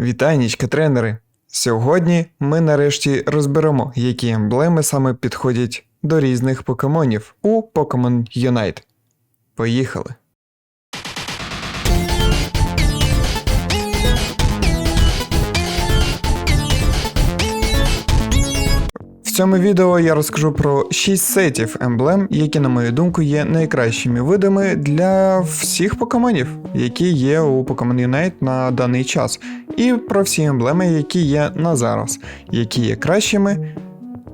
Вітанічка, тренери! Сьогодні ми нарешті розберемо, які емблеми саме підходять до різних покемонів у Pokemon Unite. Поїхали! Цьому відео я розкажу про 6 сетів емблем, які, на мою думку, є найкращими видами для всіх покемонів, які є у Pokemon Unite на даний час, і про всі емблеми, які є на зараз, які є кращими,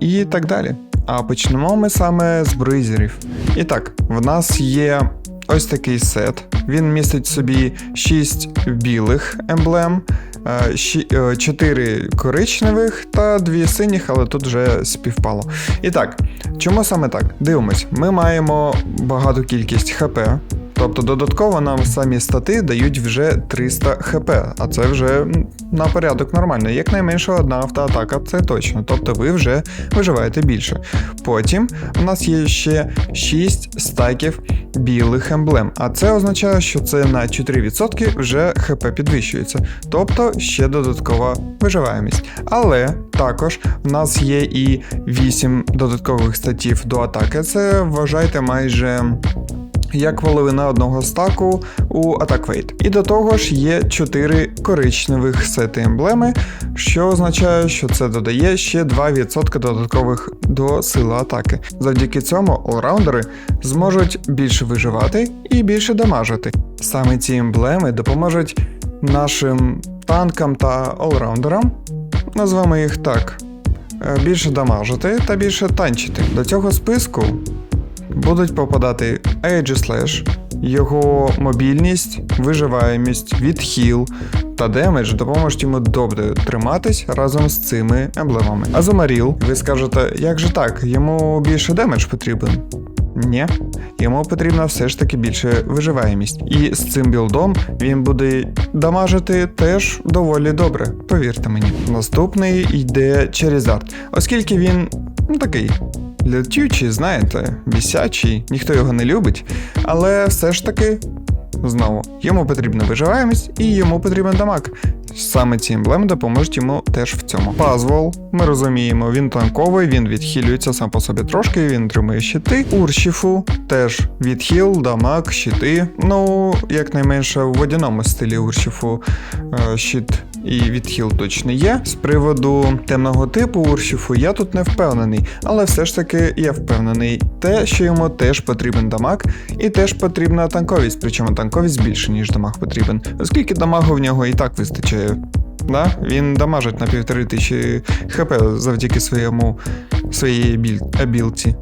і так далі. А почнемо ми саме з бризерів. І так, в нас є ось такий сет. Він містить в собі 6 білих емблем, 4 коричневих та 2 синіх, але тут вже співпало. І так, чому саме так? Дивимось, ми маємо багату кількість ХП. Тобто додатково нам самі стати дають вже 300 хп, а це вже на порядок нормально. Якнайменше одна автоатака, це точно. Тобто ви вже виживаєте більше. Потім у нас є ще 6 стаків білих емблем, а це означає, що це на 4% вже хп підвищується, тобто ще додаткова виживаємість. Але також в нас є і 8 додаткових статів до атаки. Це вважайте майже як половина одного стаку у Weight. І до того ж є 4 коричневих сети емблеми, що означає, що це додає ще 2% додаткових до сили атаки. Завдяки цьому олраундери зможуть більше виживати і більше дамажити. Саме ці емблеми допоможуть нашим танкам та олраундерам, назвемо їх так, е, більше дамажити та більше танчити. До цього списку будуть попадати Aegislash, його мобільність, виживаємість, відхіл та демедж допоможуть йому добре триматись разом з цими емблемами. Азумаріл, ви скажете, як же так, йому більше демедж потрібен? Ні, йому потрібна все ж таки більше виживаємість. І з цим білдом він буде дамажити теж доволі добре, повірте мені. Наступний йде Charizard, оскільки він ну, такий летючий, знаєте, бісячий, ніхто його не любить, але все ж таки. Знову, йому потрібна виживаємість і йому потрібен дамаг. Саме ці емблеми допоможуть йому теж в цьому. Пазвол, ми розуміємо, він танковий, він відхилюється сам по собі трошки, він тримає щити. Уршіфу теж відхил, дамаг, щити. Ну, якнайменше в водяному стилі Уршіфу е, щит і відхил точно є. З приводу темного типу Уршіфу я тут не впевнений, але все ж таки я впевнений, те, що йому теж потрібен дамаг, і теж потрібна танковість, причому танковість більше, ніж дамаг потрібен, оскільки дамагу в нього і так вистачає. Да? Він дамажить на півтори тисячі хп завдяки своєму своїй абілці.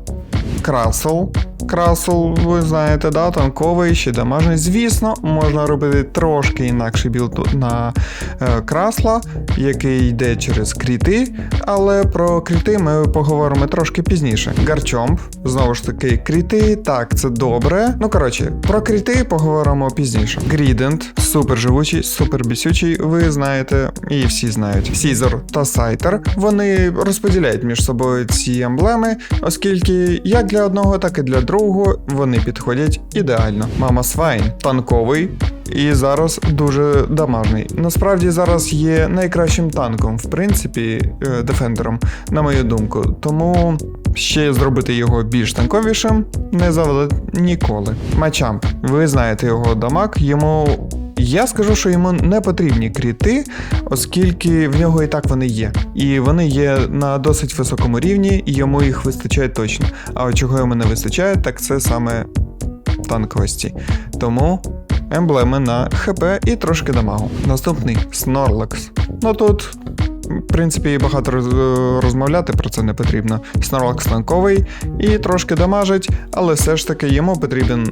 Красл. Красл, ви знаєте, да, танковий, ще дамажний. Звісно, можна робити трошки інакший білд на е, красла, який йде через кріти, але про кріти ми поговоримо трошки пізніше. Гарчомп, знову ж таки, кріти, так, це добре. Ну коротше, про кріти поговоримо пізніше. Грідент, супер живучий, супер бісючий, ви знаєте, і всі знають. Сізор та Сайтер. Вони розподіляють між собою ці емблеми, оскільки як для одного, так і для другого вони підходять ідеально. Мама Свайн танковий. І зараз дуже дамажний. Насправді зараз є найкращим танком, в принципі, е, дефендером, на мою думку. Тому ще зробити його більш танковішим не завадить ніколи. Мачамп, ви знаєте його дамаг, йому. Я скажу, що йому не потрібні кріти, оскільки в нього і так вони є. І вони є на досить високому рівні, і йому їх вистачає точно. А чого йому не вистачає, так це саме танковості. Тому емблеми на ХП і трошки дамагу. Наступний Snorlax. Ну тут. В принципі, багато розмовляти про це не потрібно. Snorlax танковий і трошки дамажить, але все ж таки йому потрібен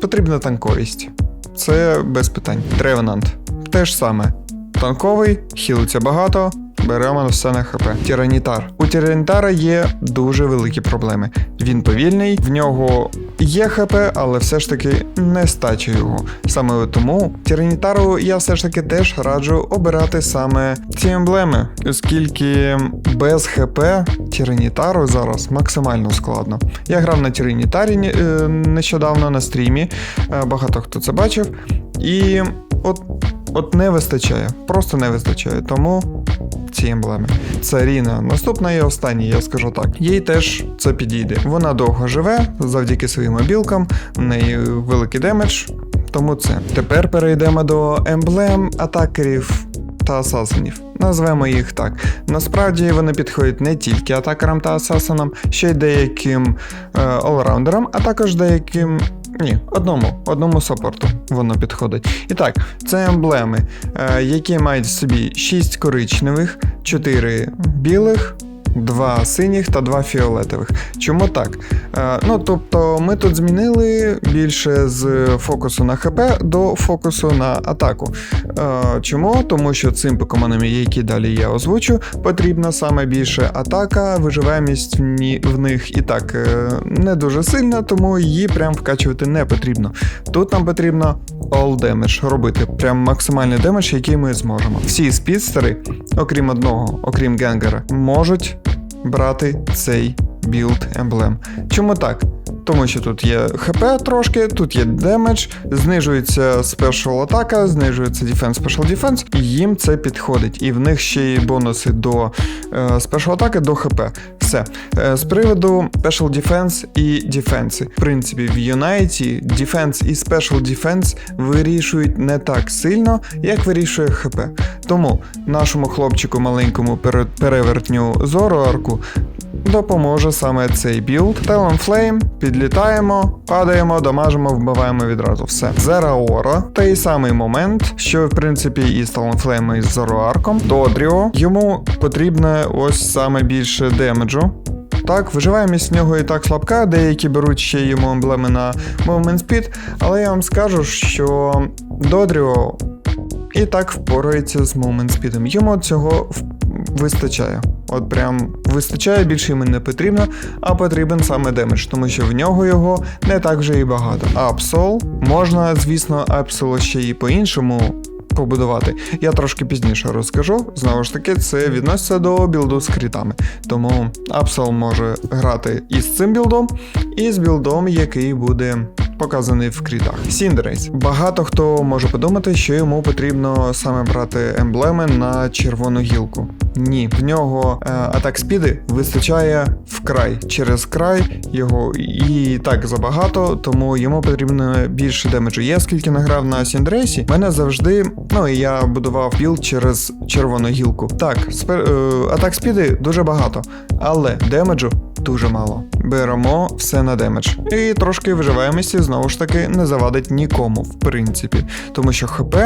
потрібна танковість. Це без питань. Тревенант. Те ж саме. Танковий, хілиться багато, беремо все на ХП. Тиранітар. У Тірентара є дуже великі проблеми. Він повільний, в нього є ХП, але все ж таки не стача його. Саме тому Тіренітару я все ж таки теж раджу обирати саме ці емблеми, оскільки без ХП Тіренітару зараз максимально складно. Я грав на Тіренітарі е, нещодавно на стрімі, е, багато хто це бачив, і от, от не вистачає, просто не вистачає. Тому ці емблеми. Це Ріна. Наступна і остання, я скажу так. Їй теж це підійде. Вона довго живе завдяки своїм обілкам, в неї великий демедж. Тому це. Тепер перейдемо до емблем атакерів та асасинів. Назвемо їх так. Насправді вони підходять не тільки атакерам та асасинам, ще й деяким е, олраундерам, а також деяким. Ні, одному, одному саппорту воно підходить. І так, це емблеми, е, які мають в собі 6 коричневих, 4 білих, 2 синіх та 2 фіолетових. Чому так? Е, ну, тобто, ми тут змінили більше з фокусу на ХП до фокусу на атаку. Е, чому? Тому що цим покемонам, які далі я озвучу, потрібна саме більше атака, виживаємість в, них і так е, не дуже сильна, тому її прям вкачувати не потрібно. Тут нам потрібно all damage робити, прям максимальний демедж, який ми зможемо. Всі спідстери, окрім одного, окрім Генгера, можуть брати цей білд емблем. Чому так? Тому що тут є ХП трошки, тут є демедж, знижується Special атака, знижується Defense Special Defense, і їм це підходить. І в них ще є бонуси до е, Special атаки, до ХП. Все. Е, з приводу Special Defense і Defense. В принципі, в Юнайті Defense і Special Defense вирішують не так сильно, як вирішує ХП. Тому нашому хлопчику маленькому пере- перевертню Зороарку допоможе саме цей білд. Talonflame, підлітаємо, падаємо, дамажимо, вбиваємо відразу все. Зераора, той самий момент, що в принципі і з Talonflame, і з Зороарком. Додріо, йому потрібно ось саме більше демеджу. Так, виживаємість в нього і так слабка, деякі беруть ще йому емблеми на Movement Speed, але я вам скажу, що Додріо і так впорається з Moment Speed. Йому цього вистачає. От прям вистачає, більше йому не потрібно, а потрібен саме демедж, тому що в нього його не так вже і багато. Апсол можна, звісно, Апсол ще і по-іншому побудувати. Я трошки пізніше розкажу. Знову ж таки, це відноситься до білду з крітами. Тому Апсол може грати і з цим білдом, і з білдом, який буде показаний в крітах. Сіндерейс. Багато хто може подумати, що йому потрібно саме брати емблеми на червону гілку. Ні, в нього е, атак спіди вистачає вкрай. Через край його і так забагато, тому йому потрібно більше демеджу. Я скільки награв на Сіндрейсі, мене завжди, ну і я будував білд через червону гілку. Так, спер, е, атак спіди дуже багато, але демеджу дуже мало. Беремо все на демедж. І трошки виживаємості знову ж таки не завадить нікому, в принципі. Тому що ХП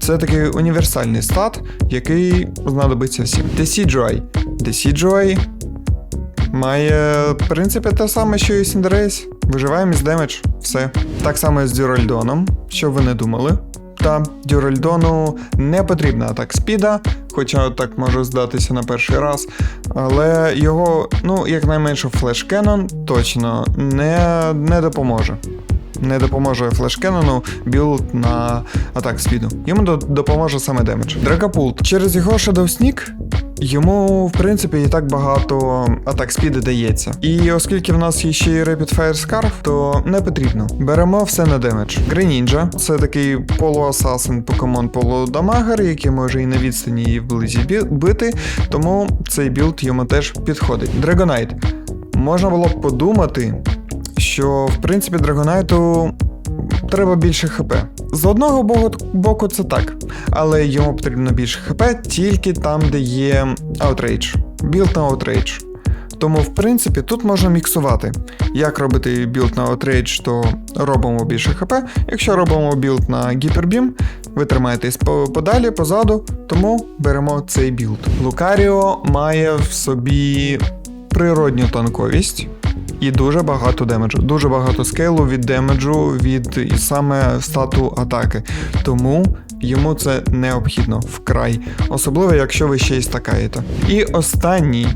це такий універсальний стат, який знадобиться всім. Decidueye. Decidueye має, в принципі, те саме, що і Сіндерейс. Виживаємість демедж, все. Так само і з Дюральдоном, що ви не думали. Та Дюральдону не потрібна атак спіда, хоча так може здатися на перший раз. Але його, ну, якнайменше флешкенон точно не, не допоможе. Не допоможе флешкенону білд на атак спіду. Йому допоможе саме демедж. Дракапулт. Через його Shadow Sneak Йому, в принципі, і так багато атак спіди дається. І оскільки в нас є ще й Rapid Fire Scarf, то не потрібно. Беремо все на демедж. Greninja – це такий полуасасин покемон полудамагер, який може і на відстані, і вблизі бити, тому цей білд йому теж підходить. Dragonite. Можна було б подумати, що в принципі Драгонайту треба більше ХП. З одного боку, це так, але йому потрібно більше ХП тільки там, де є Outrage. Білд на Outrage. Тому, в принципі, тут можна міксувати. Як робити білд на Outrage, то робимо більше ХП. Якщо робимо білд на Гіпербім, ви тримаєтесь по- подалі, позаду, тому беремо цей білд. Лукаріо має в собі природню танковість і дуже багато демеджу. Дуже багато скейлу від демеджу від саме стату атаки. Тому йому це необхідно вкрай. Особливо, якщо ви ще й стакаєте. І останній.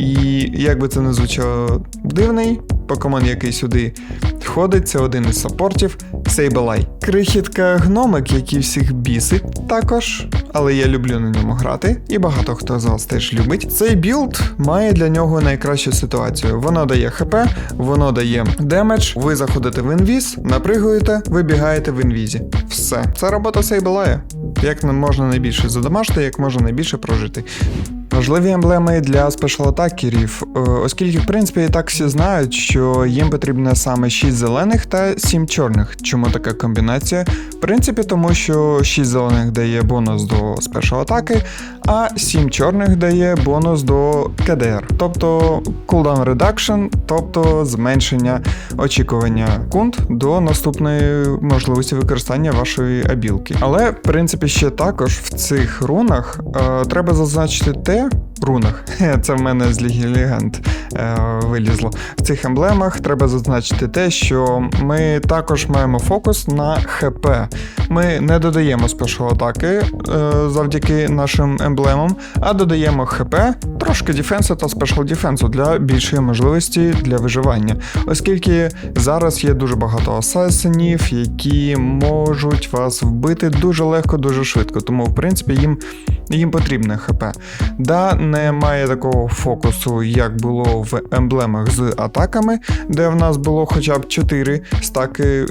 І як би це не звучало дивний, покемон, який сюди входить, це один із саппортів Сейбелай. Крихітка гномик, який всіх бісить також, але я люблю на ньому грати, і багато хто з вас теж любить. Цей білд має для нього найкращу ситуацію. Воно дає ХП, воно дає демедж, ви заходите в інвіз, напригуєте, вибігаєте в інвізі. Все. Це робота Сейбелая. Як можна найбільше задамажити, як можна найбільше прожити. Важливі емблеми для спешл-атакерів, е, оскільки, в принципі, і так всі знають, що їм потрібно саме 6 зелених та 7 чорних. Чому така комбінація? В принципі, тому що 6 зелених дає бонус до спешл-атаки, а 7 чорних дає бонус до КДР, тобто cooldown reduction, тобто зменшення очікування кунт до наступної можливості використання вашої абілки. Але, в принципі, ще також в цих рунах е, треба зазначити те. there. Рунах, це в мене з Ліги Легенд е, вилізло. В цих емблемах треба зазначити те, що ми також маємо фокус на ХП. Ми не додаємо спешл атаки е, завдяки нашим емблемам, а додаємо ХП, трошки дефенсу та спешл дефенсу для більшої можливості для виживання. Оскільки зараз є дуже багато асасинів, які можуть вас вбити дуже легко, дуже швидко. Тому, в принципі, їм, їм потрібне ХП. Да, немає такого фокусу, як було в емблемах з атаками, де в нас було хоча б 4 стаки е,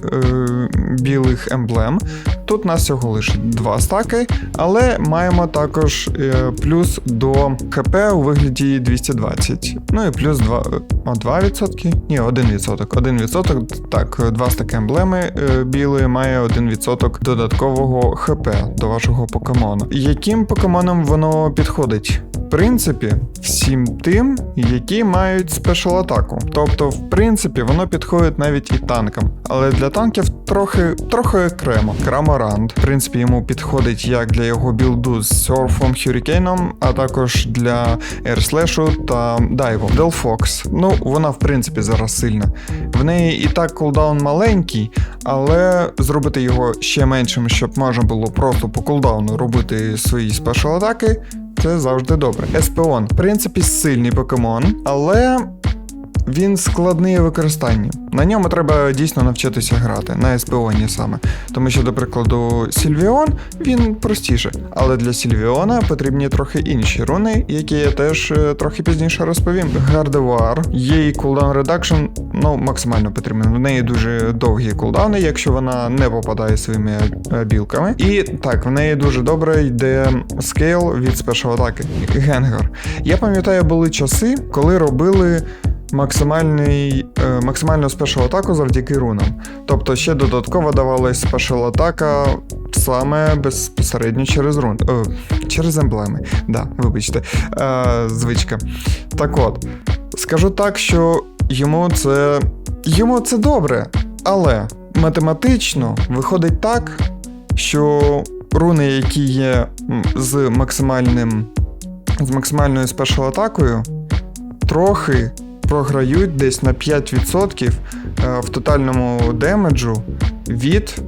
білих емблем. Тут нас всього лише 2 стаки, але маємо також е, плюс до ХП у вигляді 220. Ну і плюс 2, о, 2%? Ні, 1%. 1%, так, 2 стаки емблеми е, білої має 1% додаткового ХП до вашого покемону. Яким покемоном воно підходить? Принципі, всім тим, які мають спешл атаку. Тобто, в принципі, воно підходить навіть і танкам. Але для танків трохи трохи окремо. Краморант, в принципі, йому підходить як для його білду з серфом, хюрікейном, а також для ерслешу та дайву. Делфокс. Ну, вона, в принципі, зараз сильна. В неї і так кулдаун маленький, але зробити його ще меншим, щоб можна було просто по кулдауну робити свої спешл атаки. Це завжди добре. Еспеон, в принципі, сильний покемон, але він складний у використанні. На ньому треба дійсно навчитися грати, на Еспеоні саме. Тому що, до прикладу, Сільвіон він простіше. Але для Сільвіона потрібні трохи інші руни, які я теж е, трохи пізніше розповім. Гардевуар, її кулдаун редакшн, ну, максимально потрібен. В неї дуже довгі кулдауни, якщо вона не попадає своїми е, білками. І так, в неї дуже добре йде скейл від спешл атаки. Генгар. Я пам'ятаю, були часи, коли робили максимальний, е, максимальну спешл атаку завдяки рунам. Тобто ще додатково давалась спешл атака саме безпосередньо через рун. О, через емблеми. Да, вибачте, е, звичка. Так от, скажу так, що йому це. Йому це добре, але математично виходить так, що руни, які є з максимальним. З максимальною спешл атакою, трохи програють десь на 5% е, в тотальному демеджу від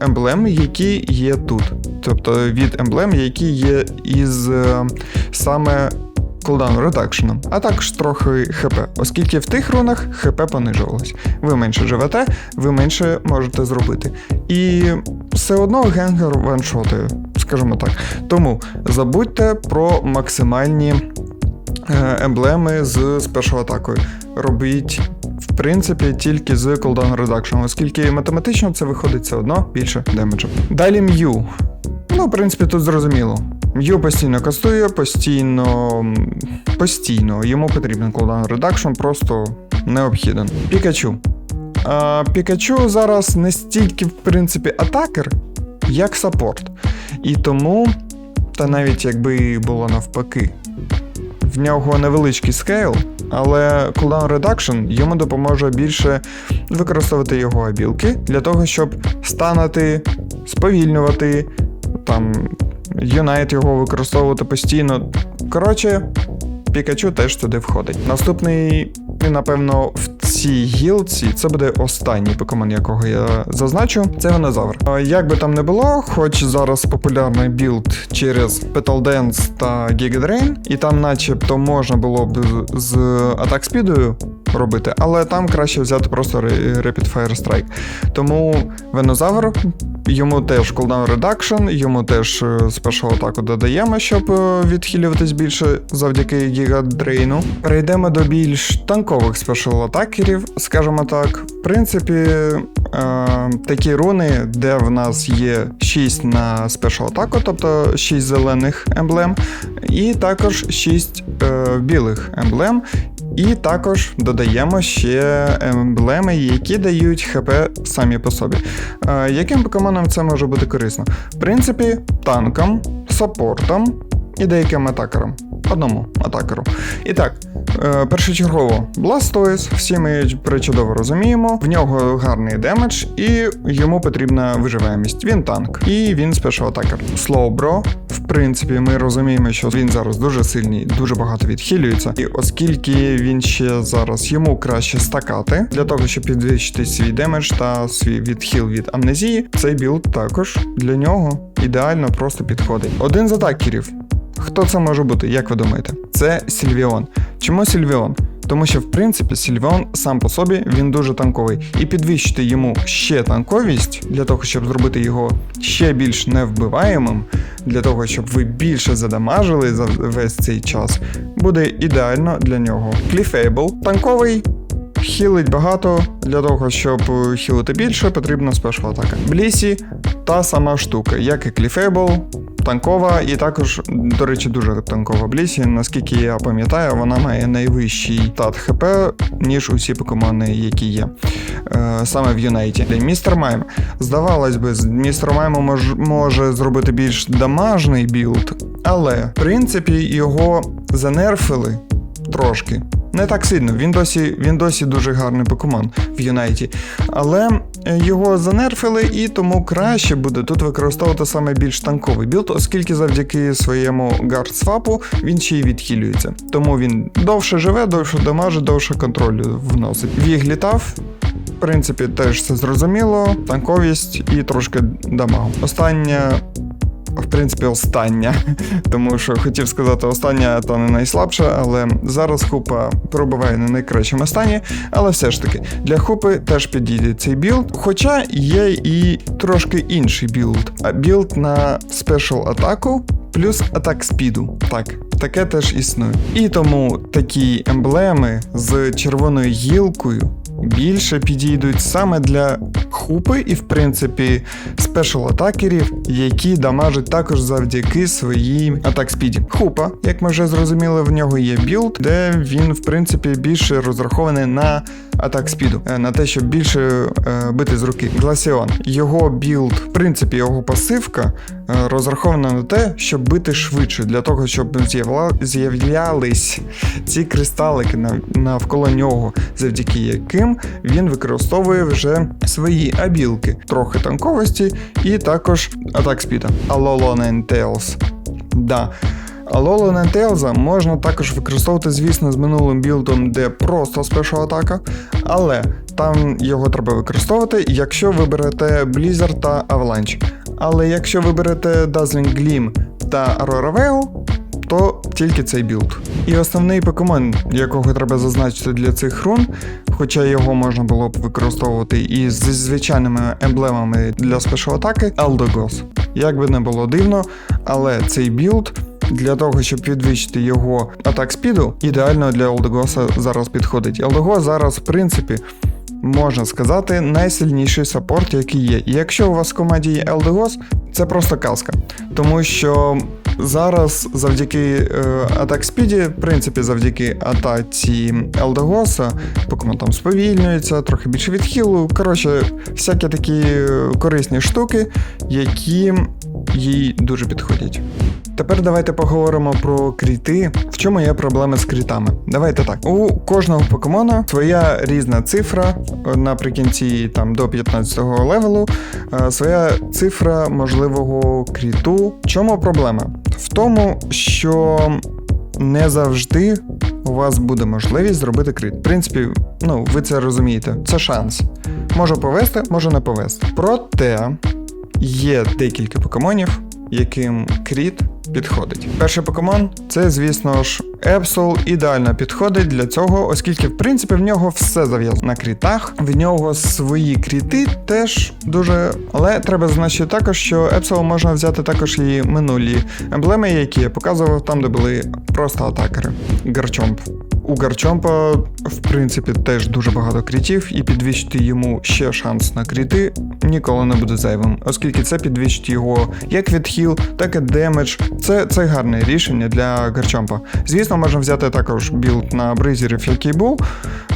емблем, які є тут. Тобто від емблем, які є із е, саме кулдаун редакшеном, а також трохи ХП, оскільки в тих рунах ХП понижувалось. Ви менше живете, ви менше можете зробити. І все одно генгер ваншотує, скажімо так. Тому забудьте про максимальні емблеми з спешл атакою. Робіть, в принципі, тільки з cooldown reduction, оскільки математично це виходить все одно більше демеджу. Далі М'ю. Ну, в принципі, тут зрозуміло. М'ю постійно кастує, постійно. постійно. Йому потрібен cooldown reduction, просто необхіден. Пікачу. А, Пікачу зараз не стільки, в принципі, атакер, як саппорт. І тому, та навіть якби було навпаки, в нього невеличкий скейл, але cooldown reduction йому допоможе більше використовувати його абілки для того, щоб станати, сповільнювати, там, юнайт його використовувати постійно. Коротше, Пікачу теж туди входить. Наступний, напевно, в цій гілці це буде останній покемон, якого я зазначу. Це Венозавр. А Як би там не було, хоч зараз популярний білд через Petal Dance та Giga Drain, і там начебто можна було б з атак спідою робити, але там краще взяти просто Rapid Fire Strike. Тому Венозавр, йому теж cooldown reduction, йому теж е, special атаку додаємо, щоб е, відхилюватись більше завдяки гігадрейну. Перейдемо до більш танкових спешл атакерів, скажімо так. В принципі, е, такі руни, де в нас є 6 на спешл атаку, тобто 6 зелених емблем, і також 6 е, білих емблем. І також додаємо ще емблеми, які дають ХП самі по собі. Е, яким покемонам це може бути корисно? В принципі, танкам, саппортам і деяким атакерам. Одному атакеру. І так, е, першочергово Blastoise, всі ми причудово розуміємо. В нього гарний демедж, і йому потрібна виживаємість. Він танк, і він спешл атакер. Slowbro, в принципі, ми розуміємо, що він зараз дуже сильний, дуже багато відхилюється. І оскільки він ще зараз йому краще стакати для того, щоб підвищити свій демедж та свій відхил від амнезії, цей білд також для нього ідеально просто підходить. Один з атакерів. Хто це може бути, як ви думаєте? Це Сільвіон. Чому Сільвіон? Тому що, в принципі, Сільвіон сам по собі він дуже танковий. І підвищити йому ще танковість для того, щоб зробити його ще більш невбиваємим, для того, щоб ви більше задамажили за весь цей час, буде ідеально для нього. Кліфейбл танковий. Хілить багато, для того, щоб е, хілити більше, потрібна спешл атака. Блісі та сама штука, як і Кліфейбл, танкова, і також, до речі, дуже танкова Блісі. Наскільки я пам'ятаю, вона має найвищий тат ХП, ніж усі покемони, які є е, саме в Юнайті. Містер Майм. Здавалось би, містер Майму мож, може зробити більш дамажний білд, але в принципі його занерфили трошки. Не так сильно, він досі, він досі дуже гарний покемон в Юнайті. Але е, його занерфили, і тому краще буде тут використовувати саме більш танковий білд, оскільки завдяки своєму гардсвапу він ще й відхилюється. Тому він довше живе, довше дамажить, довше контролю вносить. Віг літав. В принципі, теж все зрозуміло, танковість і трошки дамагу. Остання в принципі, остання, тому що хотів сказати остання, та не найслабша, але зараз хупа пробиває на найкращому стані. Але все ж таки, для хупи теж підійде цей білд. Хоча є і трошки інший білд, а білд на спешл атаку. Плюс атак спіду. Так, таке теж існує. І тому такі емблеми з червоною гілкою більше підійдуть саме для хупи і, в принципі, спешл атакерів, які дамажать також завдяки своїй атак спіді. Хупа, як ми вже зрозуміли, в нього є білд, де він, в принципі, більше розрахований на атак спіду, е, на те, щоб більше е, бити з руки. Гласіон. Його білд, в принципі, його пасивка е, розрахована на те, щоб бити швидше, для того, щоб з'являлись ці кристалики навколо нього, завдяки яким він використовує вже свої абілки, трохи танковості і також атак спіда. Алоло Tails. Да. Алоло Нентейлза можна також використовувати, звісно, з минулим білдом, де просто спешл атака, але там його треба використовувати, якщо ви берете Blizzard та Avalanche. Але якщо ви берете Dazzling Gleam та Aurora Veil, то тільки цей білд. І основний покемон, якого треба зазначити для цих рун, хоча його можна було б використовувати і зі звичайними емблемами для спешл атаки, Eldegoss. Як би не було дивно, але цей білд. Для того, щоб підвищити його атак спіду, ідеально для Елдегоса зараз підходить. Елдегос зараз, в принципі, можна сказати, найсильніший саппорт, який є. І якщо у вас в команді є Елдегос, це просто казка. Тому що зараз завдяки е, атак спіді, в принципі, завдяки атаці Елдегоса, покемон там сповільнюється, трохи більше відхилу. Коротше, всякі такі корисні штуки, які їй дуже підходять. Тепер давайте поговоримо про кріти. В чому є проблеми з крітами? Давайте так. У кожного покемона своя різна цифра наприкінці там до 15-го левелу, е, своя цифра можливого кріту. В чому проблема? В тому, що не завжди у вас буде можливість зробити крит. В принципі, ну, ви це розумієте, це шанс. Може повести, може не повести. Проте є декілька покемонів, яким кріт підходить. Перший покемон це, звісно ж, Епсол ідеально підходить для цього, оскільки, в принципі, в нього все зав'язано на крітах. В нього свої кріти теж дуже. Але треба зазначити також, що Епсол можна взяти також і минулі емблеми, які я показував там, де були просто атакери. Гарчомп. У Гарчомпа, в принципі, теж дуже багато крітів, і підвищити йому ще шанс на кріти ніколи не буде зайвим, оскільки це підвищить його як від хіл, так і демедж. Це, це гарне рішення для Гарчомпа. Звісно, можна взяти також білд на бризерів, який був,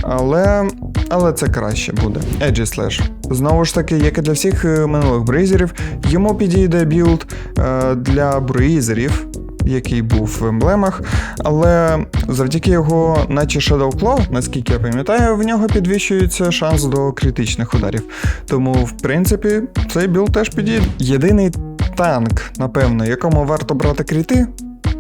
але, але це краще буде. Edgy Slash. Знову ж таки, як і для всіх е, минулих бризерів, йому підійде білд е, для бризерів який був в емблемах, але завдяки його, наче Shadow Claw, наскільки я пам'ятаю, в нього підвищується шанс до критичних ударів. Тому, в принципі, цей білд теж підійде. Єдиний танк, напевно, якому варто брати кріти,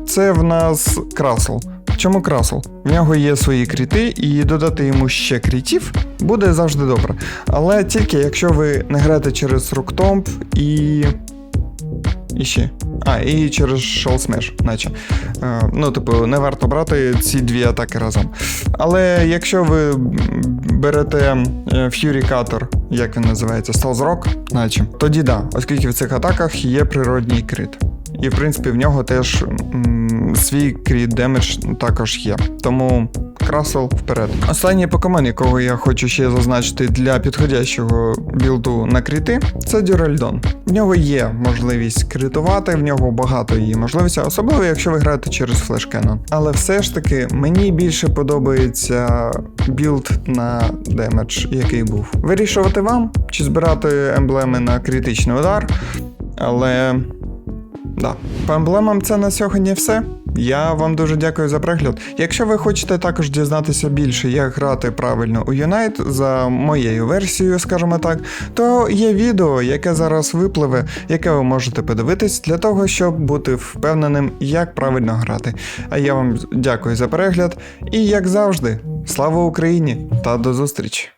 це в нас Красл. Чому Красл? В нього є свої кріти, і додати йому ще крітів буде завжди добре. Але тільки якщо ви не граєте через Руктомп і. І ще. А, і через Shell Smash, наче. Е, ну, типу, не варто брати ці дві атаки разом. Але якщо ви берете е, Cutter, як він називається, Stealth Rock, наче, тоді да, оскільки в цих атаках є природній крит. І в принципі в нього теж свій кріт демедж також є. Тому красл вперед. Останній покемон, якого я хочу ще зазначити для підходящого білду на кріти, це Дюральдон. В нього є можливість критувати, в нього багато її можливостей, особливо якщо ви граєте через флешкенон. Але все ж таки мені більше подобається білд на демедж, який був. Вирішувати вам, чи збирати емблеми на критичний удар, але. Да. По емблемам це на сьогодні все. Я вам дуже дякую за перегляд. Якщо ви хочете також дізнатися більше, як грати правильно у Unite за моєю версією, скажімо так, то є відео, яке зараз випливе, яке ви можете подивитись для того, щоб бути впевненим, як правильно грати. А я вам дякую за перегляд і, як завжди, слава Україні та до зустрічі!